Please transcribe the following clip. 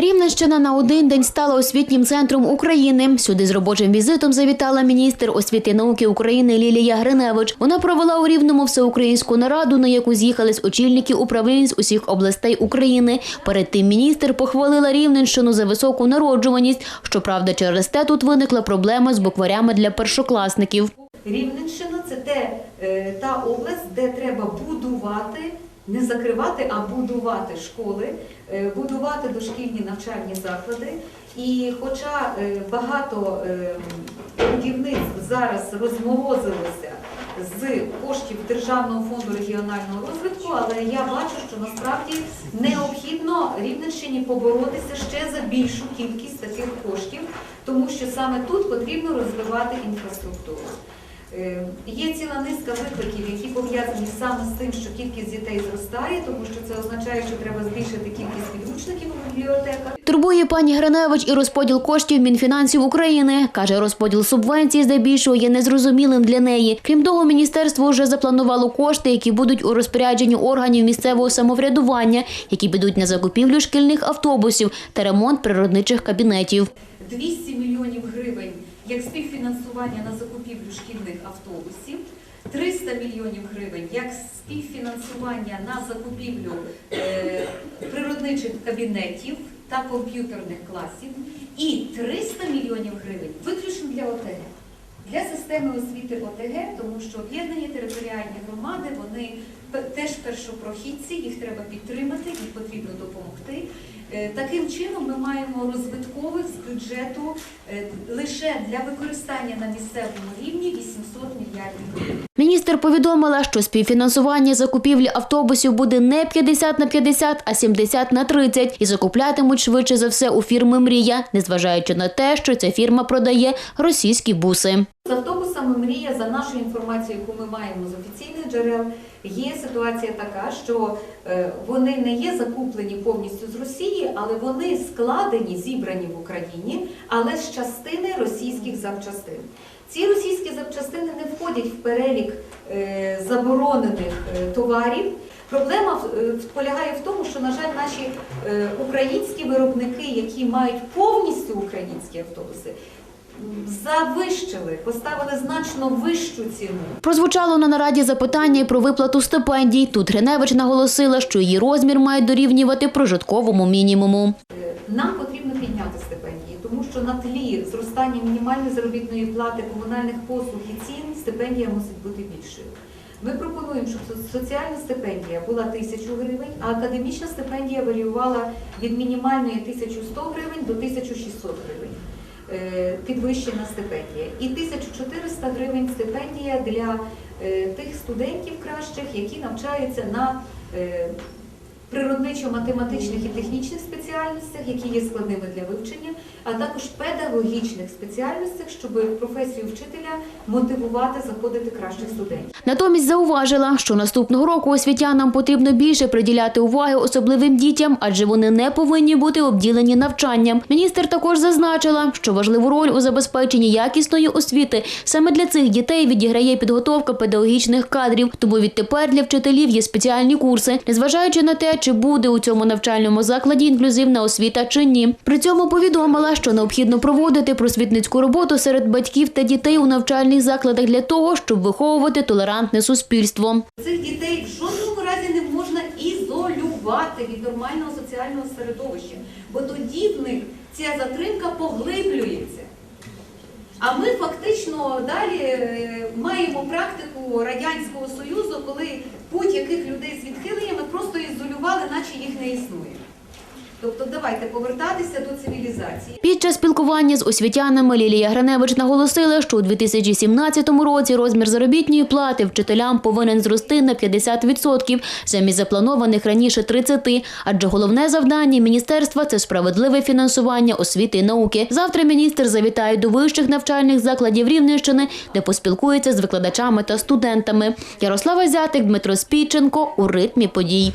Рівненщина на один день стала освітнім центром України. Сюди з робочим візитом завітала міністр освіти і науки України Лілія Гриневич. Вона провела у Рівному всеукраїнську нараду, на яку з'їхались очільники управлінь з усіх областей України. Перед тим міністр похвалила Рівненщину за високу народжуваність. Щоправда, через те тут виникла проблема з букварями для першокласників. Рівненщина це те, е, та область, де треба будувати, не закривати, а будувати школи, е, будувати дошкільні навчальні заклади. І хоча е, багато будівництв зараз розморозилося з коштів Державного фонду регіонального розвитку, але я бачу, що насправді необхідно Рівненщині поборотися ще за більшу кількість таких коштів, тому що саме тут потрібно розвивати інфраструктуру. Е, Є ціла низка викликів, які пов'язані саме з тим, що кількість дітей зростає, тому що це означає, що треба збільшити кількість підручників у бібліотеках. Турбує пані Гриневич і розподіл коштів Мінфінансів України. Каже, розподіл субвенцій здебільшого є незрозумілим для неї. Крім того, міністерство вже запланувало кошти, які будуть у розпорядженні органів місцевого самоврядування, які підуть на закупівлю шкільних автобусів та ремонт природничих кабінетів. 200 мільйонів як співфінансування на закупівлю шкільних автобусів, 300 мільйонів гривень як співфінансування на закупівлю е, природничих кабінетів та комп'ютерних класів, і 300 мільйонів гривень виключно для ОТГ. Для системи освіти ОТГ, тому що об'єднані територіальні громади, вони теж першопрохідці, їх треба підтримати, їм потрібно допомогти. Е, Таким чином ми маємо розвиткових з бюджету е, лише для використання на місцевому рівні 800 мільярдів гривень. Міністр повідомила, що співфінансування закупівлі автобусів буде не 50 на 50, а 70 на 30 і закуплятимуть швидше за все у фірми Мрія, незважаючи на те, що ця фірма продає російські буси. З автобусами Мрія, за нашою інформацією, яку ми маємо з офіційних джерел, є ситуація така, що е, вони не є закуплені повністю з Росії, але вони складені, зібрані в Україні, але з частини російських запчастин. Ці російські запчастини не входять в перелік е, заборонених е, товарів. Проблема полягає в тому, що, на жаль, наші українські виробники, які мають повністю українські автобуси, завищили, поставили значно вищу ціну. Прозвучало на нараді запитання і про виплату стипендій. Тут Гриневич наголосила, що її розмір має дорівнювати прожитковому мінімуму. Нам потрібно підняти стипендії, тому що на тлі зростання мінімальної заробітної плати, комунальних послуг і цін стипендія мусить бути більшою. Ми пропонуємо, щоб соціальна стипендія була 1000 гривень, а академічна стипендія варіювала від мінімальної 1100 гривень до 1600 гривень. Е, Підвищена стипендія. І 1400 гривень стипендія для е, тих студентів кращих, які навчаються на е, природничо-математичних і технічних спеціальностях, які є складними для вивчення, а також педагогічних спеціальностях, щоб професію вчителя мотивувати заходити кращих студентів. Натомість зауважила, що наступного року освітянам потрібно більше приділяти уваги особливим дітям, адже вони не повинні бути обділені навчанням. Міністр також зазначила, що важливу роль у забезпеченні якісної освіти саме для цих дітей відіграє підготовка педагогічних кадрів. Тому відтепер для вчителів є спеціальні курси, незважаючи на те, чи буде у цьому навчальному закладі інклюзивна освіта чи ні. При цьому повідомила, що необхідно проводити просвітницьку роботу серед батьків та дітей у навчальних закладах для того, щоб виховувати толерантне суспільство. Цих дітей в жодному разі не можна ізолювати від нормального соціального середовища, бо тоді в них ця затримка поглиблюється. А ми фактично далі е, маємо практику Радянського Союзу, коли будь-яких людей з відхиленнями просто наче їх не існує. Тобто давайте повертатися до цивілізації. Під час спілкування з освітянами Лілія Граневич наголосила, що у 2017 році розмір заробітної плати вчителям повинен зрости на 50% замість запланованих раніше 30%, адже головне завдання міністерства це справедливе фінансування освіти і науки. Завтра міністр завітає до вищих навчальних закладів Рівненщини, де поспілкується з викладачами та студентами. Ярослава Зятик, Дмитро Спіченко у ритмі подій.